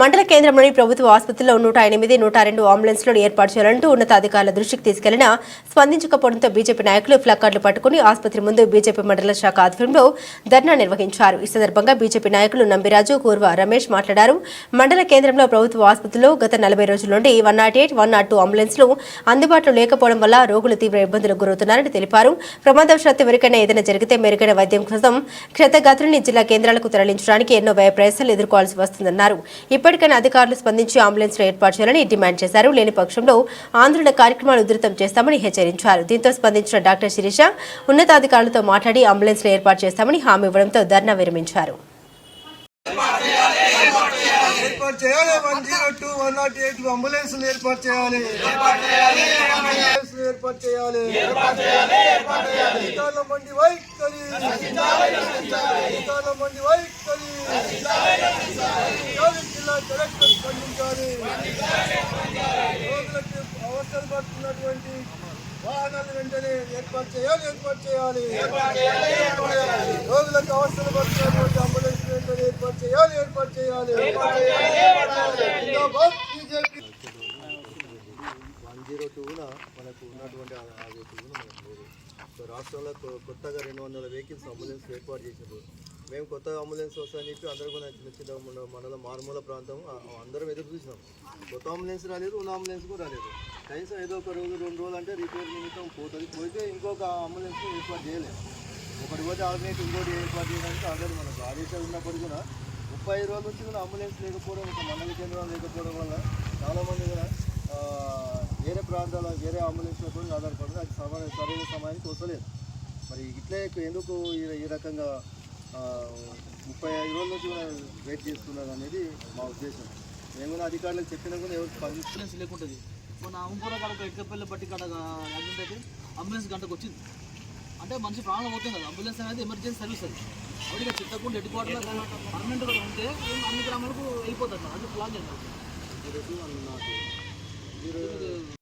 మండల కేంద్రంలోని ప్రభుత్వ ఆసుపత్రిలో నూట ఎనిమిది నూట రెండు అంబులెన్స్లను ఏర్పాటు చేయాలంటూ ఉన్నతాధికారుల దృష్టికి తీసుకెళ్ళినా స్పందించకపోవడంతో బీజేపీ నాయకులు ప్లకార్డులు పట్టుకుని ఆసుపత్రి ముందు బీజేపీ మండల శాఖ ఆధ్వర్యంలో ధర్నా నిర్వహించారు. ఈ సందర్భంగా బీజేపీ నాయకులు నంబిరాజు కూర్వ రమేష్ మాట్లాడారు. మండల కేంద్రంలో ప్రభుత్వ ఆసుపత్రిలో గత నలభై రోజుల నుండి one nought eight one nought two అంబులెన్స్లు అందుబాటులో లేకపోవడం వల్ల రోగులు తీవ్ర ఇబ్బందులకు గురవుతున్నారని తెలిపారు. ప్రమాదవశాత్తు ఎవరికైనా ఏదైనా జరిగితే మెరుగైన వైద్యం కోసం క్షతగాత్రుని జిల్లా కేంద్రాలకు తరలించడానికి ఎన్నో వ్యయ ప్రయాసాలు ఎదుర్కోవాల్సి వస్తుందన్నారు. ఇప్పటికైనా అధికారులు స్పందించి అంబులెన్స్ ఏర్పాటు చేయాలని డిమాండ్ చేశారు. లేని పక్షంలో ఆందోళన కార్యక్రమాలు ఉధృతం చేస్తామని హెచ్చరించారు. దీంతో స్పందించిన డాక్టర్ శిరీష ఉన్నతాధికారులతో మాట్లాడి అంబులెన్స్ ఏర్పాటు చేస్తామని హామీ ఇవ్వడంతో ధర్నా విరమించారు. ఏర్పాటు చేయాలి. One zero two one nought eight ఏర్పాటు చేయాలి. అంబులెన్స్ ఏర్పాటు చేయాలి. అధికారుల మండి వైఖరి. అధికారుల మండి వైఖరి. కలెక్టర్ స్పందించాలి రోగులకు అవసరం పడుతున్నటువంటి వాహనాలు వెంటనే ఏర్పాటు చేయాలి ఏర్పాటు చేయాలి రోగులకు అవసరం పడుతున్నటువంటి అంబులెన్స్ వెంటనే ఏర్పాటు చేయాలి ఏర్పాటు చేయాలి బీజేపీ వన్ జీరో టూన మనకు ఉన్నటువంటి ఆ ఆ వెహికల్ మనకు లేదు సో రాష్ట్రంలో కొత్తగా రెండు వందల వెహికల్స్ అంబులెన్స్ ఏర్పాటు చేశారు మేము కొత్త అంబులెన్స్ వస్తాయని చెప్పి అందరూ కూడా చిన్న చిన్న మండలం మారుమూల ప్రాంతం అందరం ఎదురు చూసినాం. కొత్త అంబులెన్స్ రాలేదు ఉన్న అంబులెన్స్ కూడా రాలేదు. కనీసం ఏదో ఒక రోజు రెండు రోజులు అంటే రిపేర్ నిమిత్తం పోతుంది. పోతే ఇంకొక అంబులెన్స్ ఏర్పాటు చేయలేదు. ఒకటి పోతే ఆల్టర్నేట్ ఇంకోటి ఏర్పాటు చేయడానికి అందరూ మనకు ఆదేశాలు ఉన్నప్పటికీ కూడా ముప్పై ఐదు రోజుల నుంచి కూడా అంబులెన్స్ లేకపోవడం ఒక మండల కేంద్రం లేకపోవడం వల్ల చాలామంది కూడా వేరే ప్రాంతాల వేరే అంబులెన్స్లతో ఆధారపడుతుంది అది సమయ సరైన సమయానికి వస్తలేదు. మరి ఇట్లే ఎందుకు ఈ రకంగా ముప్పై ఐదు రోజుల నుంచి కూడా వెయిట్ చేస్తున్నారు అనేది మా ఉద్దేశం. మేము కూడా అధికారులకు చెప్పినా కూడా ఎవరు ఎక్స్పీరియన్స్ లేకుంటుంది. మన అంకూర కాడ ఎక్కపల్లి బట్టి కాడ యాక్సిడెంట్ అయితే అంబులెన్స్ గంటకు వచ్చింది. అంటే మనిషి ప్రాణం అవుతుంది కదా అంబులెన్స్ అనేది ఎమర్జెన్సీ సర్వీస్ అది. అవిడిగా చిత్తకుండా హెడ్ క్వార్టర్ పర్మనెంట్ కూడా ఉంటే అన్ని గ్రామాలకు వెళ్ళిపోతారు అది ప్లాన్ చేస్తారు ఈరోజు నాకు ఈరోజు